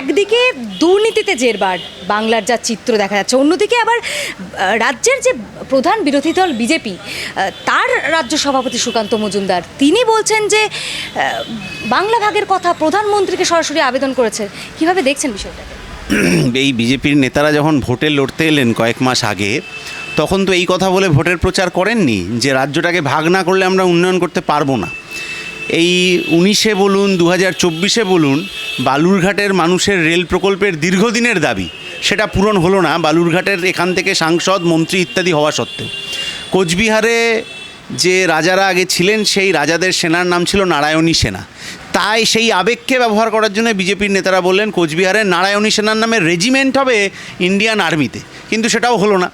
একদিকে দুর্নীতিতে জেরবার, বাংলার যা চিত্র দেখা যাচ্ছে। অন্যদিকে আবার রাজ্যের যে প্রধান বিরোধী দল বিজেপি তার রাজ্য সভাপতি সুকান্ত মজুমদার, তিনি বলছেন যে বাংলা ভাগের কথা প্রধানমন্ত্রীকে সরাসরি আবেদন করেছে। কীভাবে দেখছেন বিষয়টাকে? এই বিজেপির নেতারা যখন ভোটে লড়তে এলেন কয়েক মাস আগে, তখন তো এই কথা বলে ভোটের প্রচার করেননি যে রাজ্যটাকে ভাগ না করলে আমরা উন্নয়ন করতে পারব না। এই উনিশে বলুন দু হাজার চব্বিশে বলুন বালুরঘাটের মানুষের রেল প্রকল্পের দীর্ঘদিনের দাবি। সেটা পূরণ হলো না। বালুরঘাটের এখান থেকে সাংসদ, মন্ত্রী ইত্যাদি হওয়া সত্ত্বেও। কোচবিহারে যে রাজারা আগে ছিলেন, সেই রাজাদের সেনার নাম ছিল নারায়ণী সেনা। তাই সেই আবেগকে ব্যবহার করার জন্য বিজেপির নেতারা বললেন কোচবিহারের নারায়ণী সেনার নামে রেজিমেন্ট হবে ইন্ডিয়ান আর্মিতে। কিন্তু সেটাও হলো না।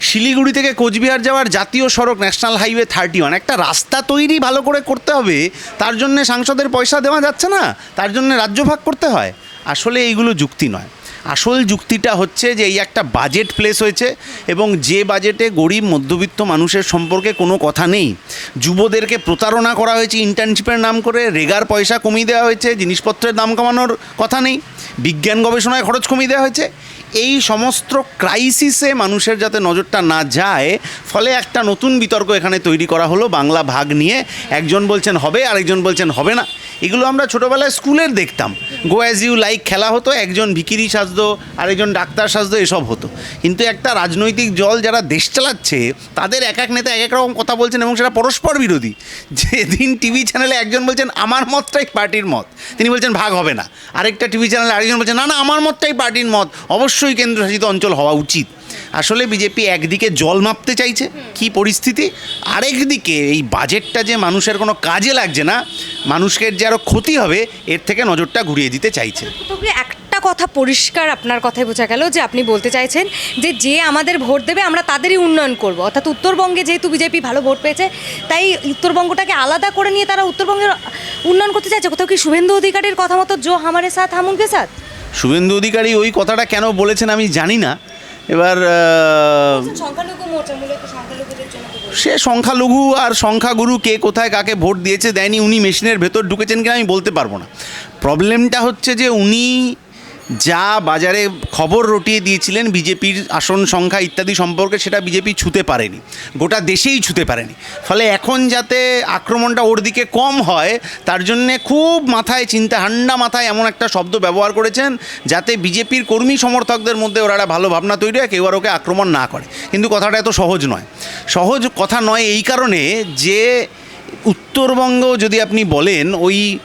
শিলিগুড়ি থেকে কোচবিহার যাওয়ার জাতীয় সড়ক ন্যাশনাল হাইওয়ে থার্টি ওয়ান। একটা রাস্তা তৈরি ভালো করে করতে হবে, তার জন্য সাংসদের পয়সা দেওয়া যাচ্ছে না, তার জন্য রাজ্য ভাগ করতে হয়। আসলে এইগুলো যুক্তি নয়। আসল যুক্তিটা হচ্ছে যে এই একটা বাজেট প্লেস হয়েছে এবং যে বাজেটে গরিব, মধ্যবিত্ত মানুষের সম্পর্কে কোনো কথা নেই। যুবদেরকে প্রতারণা করা হয়েছে ইন্টার্নশিপের নাম করে রেগার পয়সা কমিয়ে দেওয়া হয়েছে, জিনিসপত্রের দাম কমানোর কথা নেই, বিজ্ঞান গবেষণায় খরচ কমিয়ে দেওয়া হয়েছে। এই সমস্ত ক্রাইসিসে মানুষের যাতে নজরটা না যায়, ফলে একটা নতুন বিতর্ক এখানে তৈরি করা হলো। বাংলা ভাগ নিয়ে একজন বলছেন হবে, আরেকজন বলছেন হবে না। এগুলো আমরা ছোটোবেলায় স্কুলের দেখতাম। গো অ্যাজ ইউ লাইক খেলা হতো, একজন ভিকিরি সাজতো, আরেকজন ডাক্তার সাজতো, এসব হতো। কিন্তু একটা রাজনৈতিক দল যারা দেশ চালাচ্ছে, তাদের এক এক নেতা এক এক রকম কথা বলছেন এবং সেটা পরস্পর বিরোধী। যেদিন টিভি চ্যানেলে একজন বলছেন, আমার মতটাই পার্টির মত। তিনি বলছেন, ভাগ হবে না। আরেকটা টিভি চ্যানেলে আরেকজন বলছেন, না না, আমার মতটাই পার্টির মত। অবশ্যই কেন্দ্রশাসিত অঞ্চল হওয়া উচিত। আসলে বিজেপি একদিকে জল মাপতে চাইছে, কি পরিস্থিতি? আরেকদিকে এই বাজেটটা যে মানুষের কোনো কাজে লাগছে না মানুষকে যে আরও ক্ষতি হবে এর থেকে নজরটা ঘুরিয়ে দিতে চাইছে। একটা কথা পরিষ্কার আপনার কথায় বোঝা গেল যে আপনি বলতে চাইছেন যে যে আমাদের ভোট দেবে আমরা তাদেরই উন্নয়ন করব। অর্থাৎ উত্তরবঙ্গে যেহেতু বিজেপি ভালো ভোট পেয়েছে তাই উত্তরবঙ্গটাকে আলাদা করে নিয়ে তারা উত্তরবঙ্গের উন্নয়ন করতে চাইছে। কোথাও কি শুভেন্দু অধিকারীর কথা মতো জো হামারে সাথ হামুনকে সাথ? শুভেন্দু অধিকারী ওই কথাটা কেন বলেছেন আমি জানি না। এবার আহ, সংখ্যালঘু মোর্চা সে সংখ্যালঘু আর সংখ্যাগুরু কে কোথায় কাকে ভোট দিয়েছে দেয়নি, উনি মেশিনের ভেতর ঢুকেছেন কিনা আমি বলতে পারব না। প্রবলেমটা হচ্ছে যে উনি যা বাজারে খবর রটিয়ে দিয়েছিলেন, বিজেপির আসন সংখ্যা ইত্যাদি সম্পর্কে সেটা বিজেপি ছুতে পারেনি। গোটা দেশেই ছুতে পারেনি। ফলে এখন যাতে আক্রমণটা ওর দিকে কম হয়, তার জন্যে খুব মাথায় চিন্তা ঠান্ডা মাথায় এমন একটা শব্দ ব্যবহার করেছেন, যাতে বিজেপির কর্মী সমর্থকদের মধ্যে ওরা একটা ভালো ভাবনা তৈরি হয়, কেউ আর ওকে আক্রমণ না করে। কিন্তু কথাটা এত সহজ নয়। সহজ কথা নয় এই কারণে যে উত্তরবঙ্গ যদি আপনি বলেন, ওই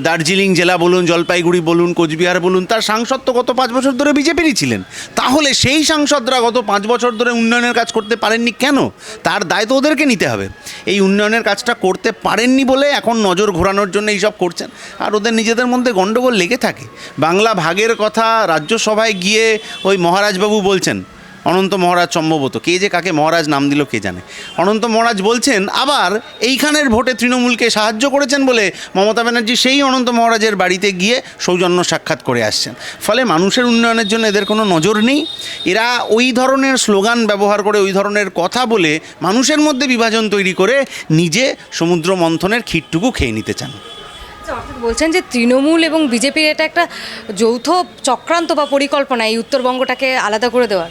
দার্জিলিং জেলা বলুন, জলপাইগুড়ি বলুন, কোচবিহার বলুন, তার সাংসদ তো গত পাঁচ বছর ধরে বিজেপিরই ছিলেন। তাহলে সেই সাংসদরা গত পাঁচ বছর ধরে উন্নয়নের কাজ করতে পারেননি কেন? তার দায় তো ওদেরকে নিতে হবে। এই উন্নয়নের কাজটা করতে পারেননি বলে এখন নজর ঘোরানোর জন্য এইসব করছেন। আর ওদের নিজেদের মধ্যে গণ্ডগোল লেগে থাকে। বাংলা ভাগের কথা রাজ্যসভায় গিয়ে ওই মহারাজবাবু বলছেন অনন্ত মহারাজ সম্ভবত কে যে কাকে মহারাজ নাম দিল কে জানে। অনন্ত মহারাজ বলছেন আবার এইখানের ভোটে তৃণমূলকে সাহায্য করেছেন বলে মমতা ব্যানার্জি সেই অনন্ত মহারাজের বাড়িতে গিয়ে সৌজন্য সাক্ষাৎ করে আসছেন। ফলে মানুষের উন্নয়নের জন্য এদের কোনো নজর নেই। এরা ওই ধরনের স্লোগান ব্যবহার করে ওই ধরনের কথা বলে মানুষের মধ্যে বিভাজন তৈরি করে নিজে সমুদ্র মন্থনের ক্ষীরটুকু খেয়ে নিতে চান। আচ্ছা, বলছেন যে তৃণমূল এবং বিজেপির এটা একটা যৌথ চক্রান্ত বা পরিকল্পনা এই উত্তরবঙ্গটাকে আলাদা করে দেওয়ার।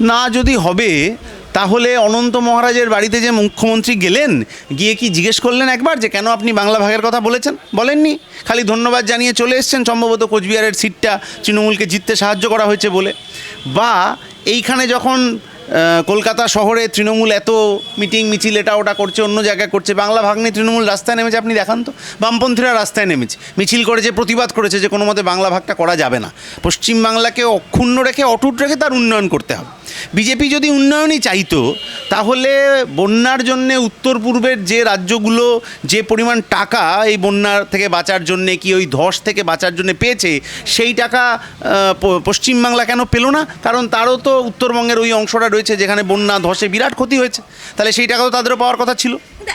না যদি হবে, তাহলে অনন্ত মহারাজের বাড়িতে যে মুখ্যমন্ত্রী গেলেন, গিয়ে কি জিজ্ঞেস করলেন একবার যে কেন আপনি বাংলা ভাগের কথা বলেছেন? বলেননি। খালি ধন্যবাদ জানিয়ে চলে এসছেন, সম্ভবত কোচবিহারের সিটটা তৃণমূলকে জিততে সাহায্য করা হয়েছে বলে। বা এইখানে যখন কলকাতা শহরে তৃণমূল এত মিটিং, মিছিল, এটা ওটা করছে, অন্য জায়গায় করছে, বাংলা ভাগ নিয়ে তৃণমূল রাস্তায় নেমেছে, আপনি দেখান তো। বামপন্থীরা রাস্তায় নেমেছে, মিছিল করেছে, প্রতিবাদ করেছে যে কোনো মতে বাংলা ভাগটা করা যাবে না। পশ্চিমবাংলাকে অক্ষুণ্ণ রেখে, অটুট রেখে তার উন্নয়ন করতে হবে। বিজেপি যদি উন্নয়নই চাইতো, তাহলে বন্যার জন্য উত্তর পূর্বের যে রাজ্যগুলো যে পরিমাণ টাকা এই বন্যার থেকে বাঁচার জন্যে কি ওই ধস থেকে বাঁচার জন্য পেয়েছে, সেই টাকা পশ্চিমবাংলা কেন পেল না? কারণ তারও তো উত্তরবঙ্গের ওই অংশটা রয়েছে যেখানে বন্যা, ধসে বিরাট ক্ষতি হয়েছে। তাহলে সেই টাকা তো তাদেরও পাওয়ার কথা ছিল।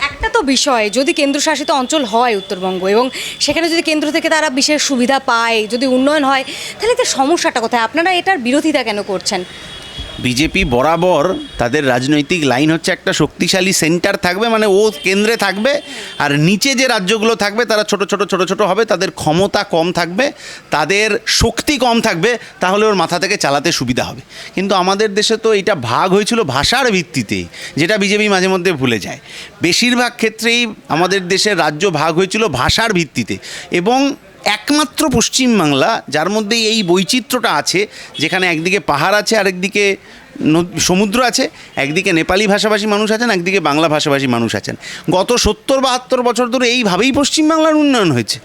একটা তো বিষয়, যদি কেন্দ্রশাসিত অঞ্চল হয় উত্তরবঙ্গ এবং সেখানে যদি কেন্দ্র থেকে তারা বিশেষ সুবিধা পায়, যদি উন্নয়ন হয়, তাহলে তো সমস্যাটা কোথায়? আপনারা এটার বিরোধিতা কেন করছেন? বিজেপি বরাবর তাদের রাজনৈতিক লাইন হচ্ছে একটা শক্তিশালী সেন্টার থাকবে মানে ও কেন্দ্রে থাকবে, আর নিচে যে রাজ্যগুলো থাকবে, তারা ছোট ছোট ছোট ছোট হবে, তাদের ক্ষমতা কম থাকবে, তাদের শক্তি কম থাকবে, তাহলে ওর মাথা থেকে চালাতে সুবিধা হবে। কিন্তু আমাদের দেশে তো এটা ভাগ হয়েছিল ভাষার ভিত্তিতেই, যেটা বিজেপি মাঝে মধ্যে ভুলে যায়। বেশিরভাগ ক্ষেত্রেই আমাদের দেশের রাজ্য ভাগ হয়েছিল ভাষার ভিত্তিতে, এবং একমাত্র পশ্চিমবাংলা যার মধ্যে এই বৈচিত্র্যটা আছে, যেখানে একদিকে পাহাড় আছে, আরেকদিকে সমুদ্র আছে, একদিকে নেপালি ভাষাভাষী মানুষ আছেন, একদিকে বাংলা ভাষাভাষী মানুষ আছেন। গত সত্তর বাহাত্তর বছর ধরে এইভাবেই পশ্চিমবাংলার উন্নয়ন হয়েছে।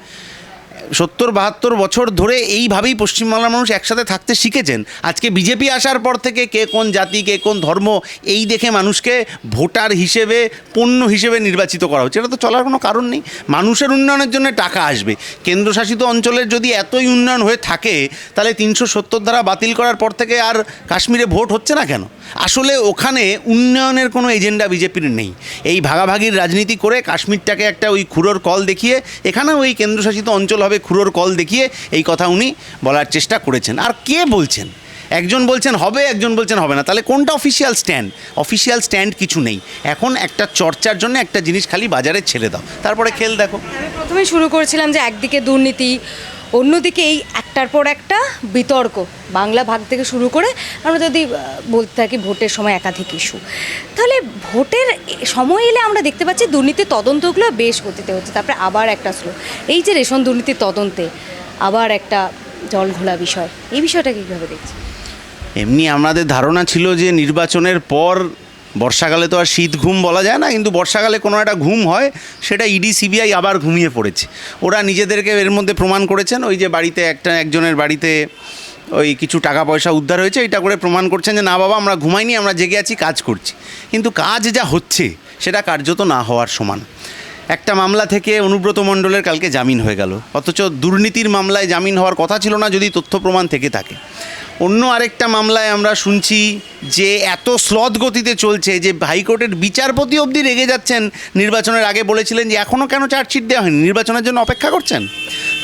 সত্তর, বাহাত্তর বছর ধরে এইভাবেই পশ্চিমবাংলার মানুষ একসাথে থাকতে শিখেছেন। আজকে বিজেপি আসার পর থেকে কে কোন জাতি, কে কোন ধর্ম, এই দেখে মানুষকে ভোটার হিসেবে, পণ্য হিসেবে নির্বাচিত করা হচ্ছে। এটা তো চলার কোনো কারণ নেই। মানুষের উন্নয়নের জন্য টাকা আসবে। কেন্দ্রশাসিত অঞ্চলের যদি এতই উন্নয়ন হয়ে থাকে, তাহলে তিনশো সত্তর দ্বারা বাতিল করার পর থেকে আর কাশ্মীরে ভোট হচ্ছে না কেন? আসলে ওখানে উন্নয়নের কোনো এজেন্ডা বিজেপির নেই। এই ভাগাভাগির রাজনীতি করে কাশ্মীরটাকে একটা ওই খুঁড়োর কল দেখিয়ে, এখানেও ওই কেন্দ্রশাসিত অঞ্চল হবে খুঁড়োর কল দেখিয়ে এই কথা উনি বলার চেষ্টা করেছেন। আর কে বলছেন? একজন বলছেন হবে, একজন বলছেন হবে না। তাহলে কোনটা অফিসিয়াল স্ট্যান্ড অফিসিয়াল স্ট্যান্ড কিছু নেই। এখন একটা চর্চার জন্য একটা জিনিস খালি বাজারে ছেড়ে দাও। তারপরে খেল দেখো। প্রথমে শুরু করেছিলাম যে একদিকে দুর্নীতি অন্যদিকে এই একটার পর একটা বিতর্ক বাংলা ভাগ থেকে শুরু করে আমরা যদি বলতে থাকি ভোটের সময় একাধিক ইস্যু। তাহলে ভোটের সময় এলে আমরা দেখতে পাচ্ছি দুর্নীতির তদন্তগুলো বেশ গতিতে হচ্ছে। তারপরে আবার একটা স্লো এই যে রেশন দুর্নীতির তদন্তে আবার একটা জল ঘোলা বিষয়। এই বিষয়টা কীভাবে দেখছি এমনি আমাদের ধারণা ছিল যে নির্বাচনের পর বর্ষাকালে তো আর শীত ঘুম বলা যায় না, কিন্তু বর্ষাকালে কোনো একটা ঘুম হয়, সেটা ইডি সিবিআই আবার ঘুমিয়ে পড়েছে। ওরা নিজেদেরকে এর মধ্যে প্রমাণ করেছেন, ওই যে বাড়িতে একটা একজনের বাড়িতে ওই কিছু টাকা পয়সা উদ্ধার হয়েছে, এটা করে প্রমাণ করছেন যে, না বাবা, আমরা ঘুমাইনি, আমরা জেগে আছি, কাজ করছি। কিন্তু কাজ যা হচ্ছে, সেটা কার্যত না হওয়ার সমান। একটা মামলা থেকে অনুব্রত মণ্ডলের কালকে জামিন হয়ে গেল। অথচ দুর্নীতির মামলায় জামিন হওয়ার কথা ছিল না, যদি তথ্য প্রমাণ থেকে থাকে। অন্য আরেকটা মামলায় আমরা শুনছি যে এত স্লথ গতিতে চলছে যে হাইকোর্টের বিচারপতি অবধি রেগে যাচ্ছেন। নির্বাচনের আগে বলেছিলেন যে এখনও কেন চার্জশিট দেওয়া হয়নি? নির্বাচনের জন্য অপেক্ষা করছেন?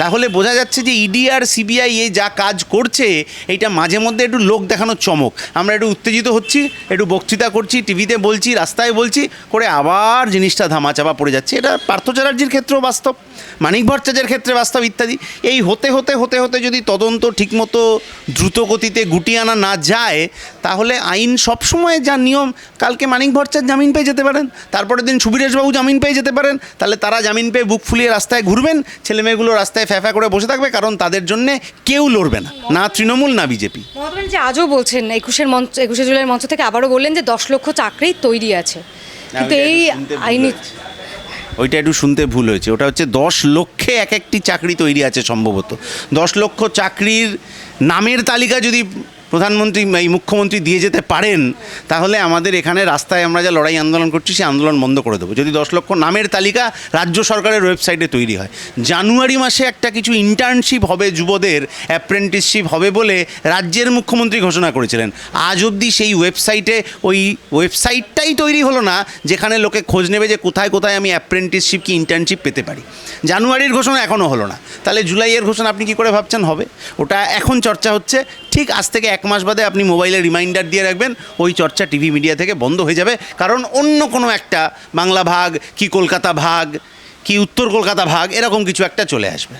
তাহলে বোঝা যাচ্ছে যে ইডি আর সিবিআই এ যা কাজ করছে এইটা মাঝে মধ্যে একটু লোক দেখানোর চমক। আমরা একটু উত্তেজিত হচ্ছি, একটু বক্তৃতা করছি, টিভিতে বলছি, রাস্তায় বলছি, করে আবার জিনিসটা ধামাচাপা পড়ে যাচ্ছে। এটা পার্থ চ্যাটার্জির ক্ষেত্রেও বাস্তব, মানিক ভট্টাচার্যের ক্ষেত্রে বাস্তব ইত্যাদি। এই হতে হতে হতে হতে যদি তদন্ত ঠিকমতো দ্রুত গতিতে গুটিয়ে আনা না যায়, তাহলে আইন সবসময় যা নিয়ম, কালকে মানিক ভট্টাচার্য জামিন পেয়ে যেতে পারেন, তারপরের দিন সুবীরেশবাবু জামিন পেয়ে যেতে পারেন, তাহলে তারা জামিন পেয়ে বুক ফুলিয়ে রাস্তায় ঘুরবেন, ছেলেমেয়েগুলো রাস্তায় ফ্যাফা করে বসে থাকবে কারণ তাদের জন্য কেউ লড়বে না। না তৃণমূল না বিজেপি। মমতা ব্যানার্জি আজও বলছেন একুশের মঞ্চ একুশে জুলাইয়ের মঞ্চ থেকে আবারও বললেন যে দশ লক্ষ চাকরি তৈরি আছে। কিন্তু এই আইনি ওইটা একটু শুনতে ভুল হয়েছে। ওটা হচ্ছে দশ লক্ষে এক একটি চাকরি তৈরি আছে সম্ভবত। দশ লক্ষ চাকরির নামের তালিকা যদি প্রধানমন্ত্রী এই মুখ্যমন্ত্রী দিয়ে যেতে পারেন, তাহলে আমাদের এখানে রাস্তায় আমরা যা লড়াই আন্দোলন করছি, সেই আন্দোলন বন্ধ করে দেবো। যদি দশ লক্ষ নামের তালিকা রাজ্য সরকারের ওয়েবসাইটে তৈরি হয়। জানুয়ারি মাসে একটা কিছু ইন্টার্নশিপ হবে যুবদের অ্যাপ্রেন্টিসশিপ হবে বলে রাজ্যের মুখ্যমন্ত্রী ঘোষণা করেছিলেন। আজ অবধি সেই ওয়েবসাইটে ওই ওয়েবসাইটটাই তৈরি হলো না, যেখানে লোকে খোঁজ নেবে যে কোথায় কোথায় আমি অ্যাপ্রেন্টিসশিপ কি ইন্টার্নশিপ পেতে পারি। জানুয়ারির ঘোষণা এখনও হলো না। তাহলে জুলাইয়ের ঘোষণা আপনি কি করে ভাবছেন? হবে। ওটা এখন চর্চা হচ্ছে। ঠিক আজ থেকে এক মাস বাদে আপনি মোবাইলে রিমাইন্ডার দিয়ে রাখবেন, ওই চর্চা টিভি মিডিয়া থেকে বন্ধ হয়ে যাবে। কারণ অন্য কোনো একটা বাংলা ভাগ, কি কলকাতা ভাগ, কি উত্তর কলকাতা ভাগ, এরকম কিছু একটা চলে আসবে।